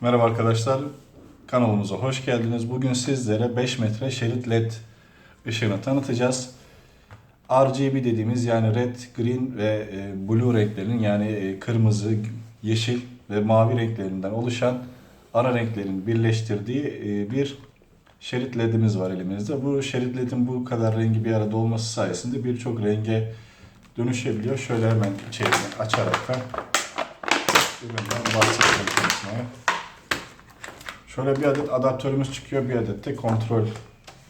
Merhaba arkadaşlar, kanalımıza hoş geldiniz. Bugün sizlere 5 metre şerit LED ışığını tanıtacağız. RGB dediğimiz yani red, green ve e, blue renklerinin yani e, kırmızı, yeşil ve mavi renklerinden oluşan ana renklerin birleştirdiği e, bir şerit ledimiz var elimizde. Bu şerit ledin bu kadar rengi bir arada olması sayesinde birçok renge dönüşebiliyor. Şöyle hemen içerini açarak da üründen bahsedelim. Şöyle bir adet adaptörümüz çıkıyor, bir adet de kontrol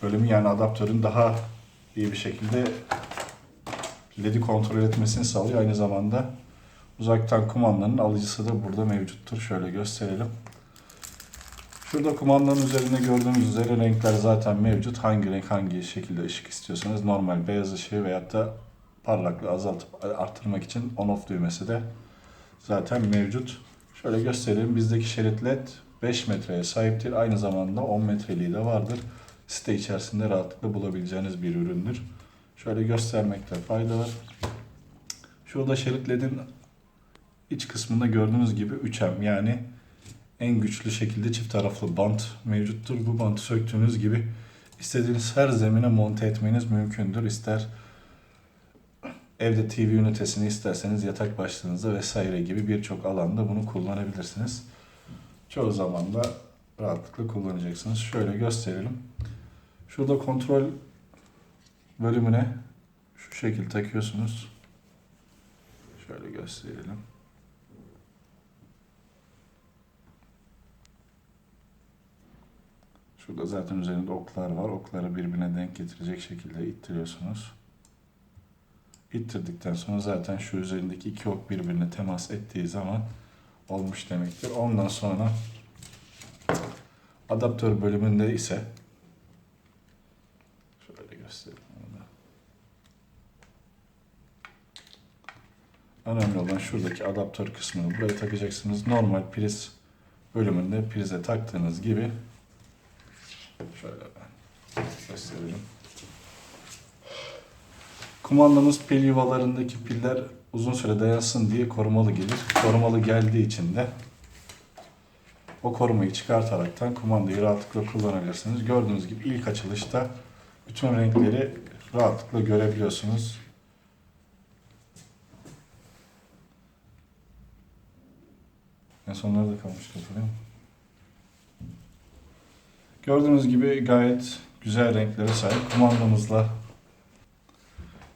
bölümü yani adaptörün daha iyi bir şekilde LED'i kontrol etmesini sağlıyor. Aynı zamanda uzaktan kumandanın alıcısı da burada mevcuttur. Şöyle gösterelim. Şurada kumandanın üzerinde gördüğünüz üzere renkler zaten mevcut. Hangi renk hangi şekilde ışık istiyorsanız normal beyaz ışığı veyahut da parlaklığı azaltıp arttırmak için on off düğmesi de zaten mevcut. Şöyle göstereyim. Bizdeki şerit led 5 metreye sahiptir. Aynı zamanda 10 metreliği de vardır. Site içerisinde rahatlıkla bulabileceğiniz bir üründür. Şöyle göstermekte fayda var. Şurada şerit ledin iç kısmında gördüğünüz gibi 3M yani en güçlü şekilde çift taraflı bant mevcuttur. Bu bantı söktüğünüz gibi istediğiniz her zemine monte etmeniz mümkündür. İster evde TV ünitesini isterseniz yatak başlığınızda vesaire gibi birçok alanda bunu kullanabilirsiniz. Çoğu zaman da rahatlıkla kullanacaksınız. Şöyle gösterelim. Şurada kontrol bölümüne şu şekil takıyorsunuz. Şöyle gösterelim. Şurada zaten üzerinde oklar var. Okları birbirine denk getirecek şekilde ittiriyorsunuz. İttirdikten sonra zaten şu üzerindeki iki ok birbirine temas ettiği zaman olmuş demektir. Ondan sonra adaptör bölümünde ise şöyle göstereyim onu. Önemli olan şuradaki adaptör kısmını buraya takacaksınız. Normal priz bölümünde prize taktığınız gibi şöyle ben gösterelim. Kumandamız pil yuvalarındaki piller uzun süre dayansın diye korumalı gelir. Korumalı geldiği için de o korumayı çıkartaraktan kumandayı rahatlıkla kullanabilirsiniz. Gördüğünüz gibi ilk açılışta bütün renkleri rahatlıkla görebiliyorsunuz. En sonlarda kalmış hatırlıyorum. Gördüğünüz gibi gayet güzel renklere sahip kumandamızla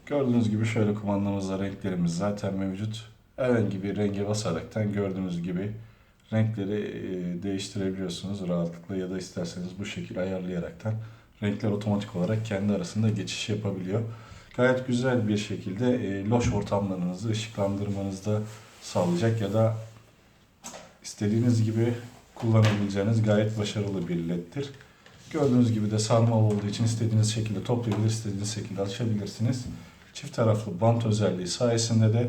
Gördüğünüz gibi şöyle kumandamızda renklerimiz zaten mevcut. Herhangi bir renge basaraktan gördüğünüz gibi renkleri değiştirebiliyorsunuz rahatlıkla ya da isterseniz bu şekilde ayarlayaraktan renkler otomatik olarak kendi arasında geçiş yapabiliyor. Gayet güzel bir şekilde loş ortamlarınızı ışıklandırmanızda sağlayacak ya da istediğiniz gibi kullanabileceğiniz gayet başarılı bir leddir. Gördüğünüz gibi de sarmal olduğu için istediğiniz şekilde toplayabilir, istediğiniz şekilde açabilirsiniz. Çift taraflı bant özelliği sayesinde de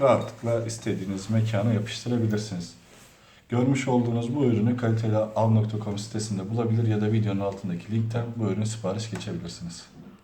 rahatlıkla istediğiniz mekana yapıştırabilirsiniz. Görmüş olduğunuz bu ürünü kaliteli al.com sitesinde bulabilir ya da videonun altındaki linkten bu ürünü sipariş geçebilirsiniz.